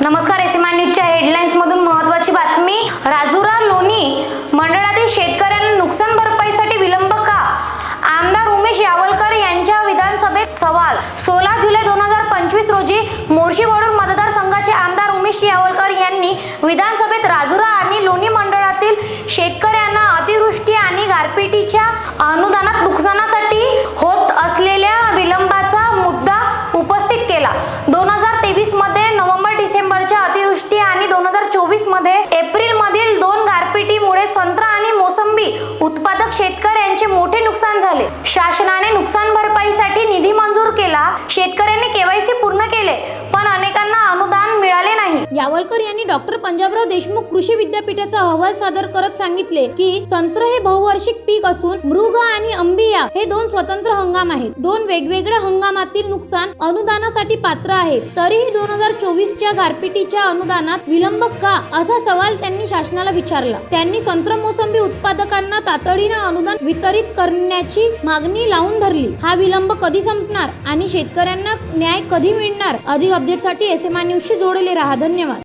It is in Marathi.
नमस्कार एसीमा न्यूजच्या हेडलाईन्स मधून महत्वाची बातमी. राजुरा लोणी मंडळातील शेतकऱ्यांना नुकसान भरपाईसाठी विलंब का? आमदार उमेश यावलकर यांच्या विधानसभेत सवाल. सोळा जुलै दोन हजार पंचवीस रोजी मोर्शीवरून मतदारसंघाचे आमदार उमेश यावलकर यांनी विधानसभेत राजुरा आणि लोणी मंडळातील शेतकऱ्यांना अतिवृष्टी आणि गारपिटीच्या अनुदानात मोसंबी उत्पादक शेतकऱ्यांचे मोठे नुकसान झाले. शासनाने नुकसान भरपाईसाठी निधी मंजूर केला. शेतकऱ्यांनी केवायसी पूर्ण केले पण अनेकांना अनुदान मिळाले नाही. यावलकर यांनी डॉक्टर पंजाबराव देशमुख कृषी विद्यापीठाचा अहवाल सादर करत सांगितले की संत्र हे बहुवार्षिक पीक असून मृग आणि अंबी अंबिया हे दोन स्वतंत्र हंगाम आहेत. दोन वेगवेगळ्या हंगामातील नुकसान अनुदानासाठी पात्र आहे. तरीही दोन हजार चोवीसच्या गारपिटीच्या अनुदानात विलंब का? असा सवाल त्यांनी शासनाला विचारला. त्यांनी संत्र मोसंबी उत्पादकांना तातडीनं अनुदान वितरित करण्याची मागणी लावून धरली. हा विलंब कधी संपणार आणि शेतकऱ्यांना न्याय कधी मिळणार? अधिक अपडेटसाठी एस एम न्यूजशी जोडले राहा. धन्यवाद.